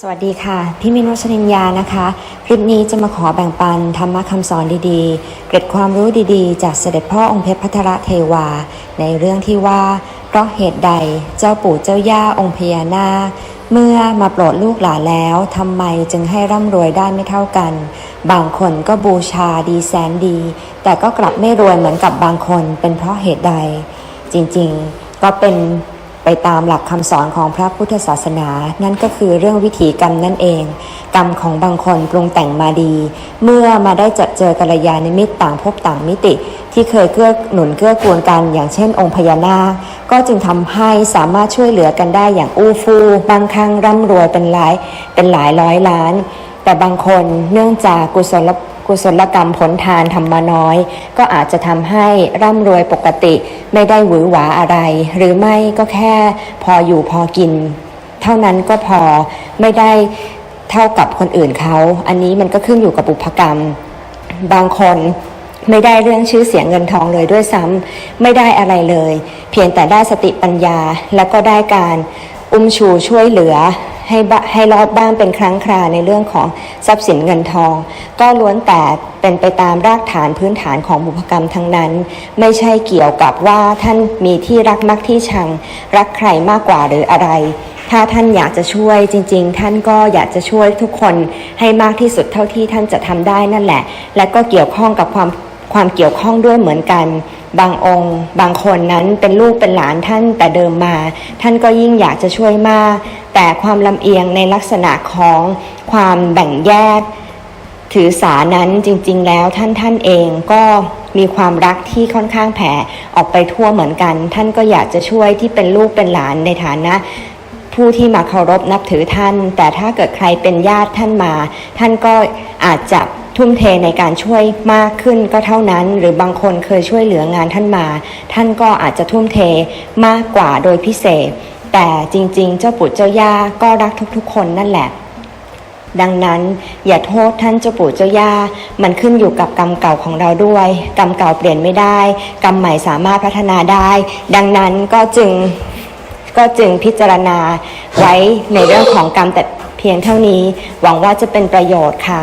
สวัสดีค่ะ พี่มินวชนินยานะคะ คลิปนี้จะมาขอแบ่งปันธรรมะคำสอนดีๆ เกร็ดความรู้ดีๆ จากเสด็จพ่อองค์เพชรพัทรเทวา ในเรื่องที่ว่า เพราะเหตุใดเจ้าปู่เจ้าย่าองค์พญานาคเมื่อมาโปรดลูกหลานแล้วทำไมจึงให้ร่ำรวยได้ไม่เท่ากัน บางคนก็บูชาดีแสนดี แต่ก็กลับไม่รวยเหมือนกับบางคนเป็นเพราะเหตุใด จริงๆ ก็เป็น ไปตามหลักคำสอนของพระพุทธศาสนา นั่นก็คือเรื่องวิถีกรรมนั่นเอง กรรมของบางคนปรุงแต่งมาดี เมื่อมาได้เจอเจอกัลยาณมิตรต่างภพต่างมิติ ที่เคยเกื้อหนุนเกื้อกูลกัน อย่างเช่น องค์พญานาคก็จึงทำให้สามารถช่วยเหลือกันได้อย่างอู้ฟู่บางครั้งร่ำรวยเป็นหลายเป็นหลายร้อยล้าน แต่บางคนเนื่องจากกุศล กุศลกรรมผลทานทำมาน้อย ก็อาจจะทำให้ร่ำรวยปกติไม่ได้หวือหวาอะไร หรือไม่ก็แค่พออยู่พอกิน เท่านั้นก็พอไม่ได้เท่ากับคนอื่นเขา อันนี้มันก็ขึ้นอยู่กับบุพกรรม บางคนไม่ได้เรื่องชื่อเสียงเงินทองเลยด้วยซ้ำไม่ได้อะไรเลย เพียงแต่ได้สติปัญญาแล้วก็ได้การอุ้มชูช่วยเหลือ ให้ให้รอดบ้างเป็นครั้งคราในเรื่องของทรัพย์สินเงินทอง ก็ล้วนแต่เป็นไปตามรากฐานพื้นฐานของบุพกรรมทั้งนั้น ไม่ใช่เกี่ยวกับว่าท่านมีที่รักมักที่ชัง รักใครมากกว่าหรืออะไร ถ้าท่านอยากจะช่วยจริง ๆ ท่านก็อยากจะช่วยทุกคนให้มากที่สุดเท่าที่ท่านจะทำได้นั่นแหละ และก็เกี่ยวข้องกับความ ความเกี่ยวข้องด้วยเหมือนกัน บางองค์ บางคนนั้นเป็นลูกเป็นหลานท่านแต่เดิมมา ท่านก็ยิ่งอยากจะช่วยมาก แต่ความลำเอียงในลักษณะของความแบ่งแยก ถือสานั้นจริง ๆ แล้วท่านท่านเองก็มีความรักที่ค่อนข้างแผ่ออกไปทั่วเหมือนกัน ท่านก็อยากจะช่วยที่เป็นลูกเป็นหลานในฐานะผู้ที่มาเคารพนับถือท่าน แต่ถ้าเกิดใครเป็นญาติท่านมา ท่านก็อาจจะ ทุ่มเทในการช่วยมากขึ้นก็เท่านั้น หรือบางคนเคยช่วยเหลืองานท่านมา ท่านก็อาจจะทุ่มเทมากกว่าโดยพิเศษ แต่จริง ๆ เจ้าปู่เจ้าย่าก็รักทุกๆ คนนั่นแหละดังนั้นอย่าโทษท่านเจ้าปู่เจ้าย่า มันขึ้นอยู่กับกรรมเก่าของเราด้วย กรรมเก่าเปลี่ยนไม่ได้ กรรมใหม่สามารถพัฒนาได้ ดังนั้นก็จึงก็จึงพิจารณาไว้ในเรื่องของกรรมแต่เพียงเท่านี้ หวังว่าจะเป็นประโยชน์ค่ะ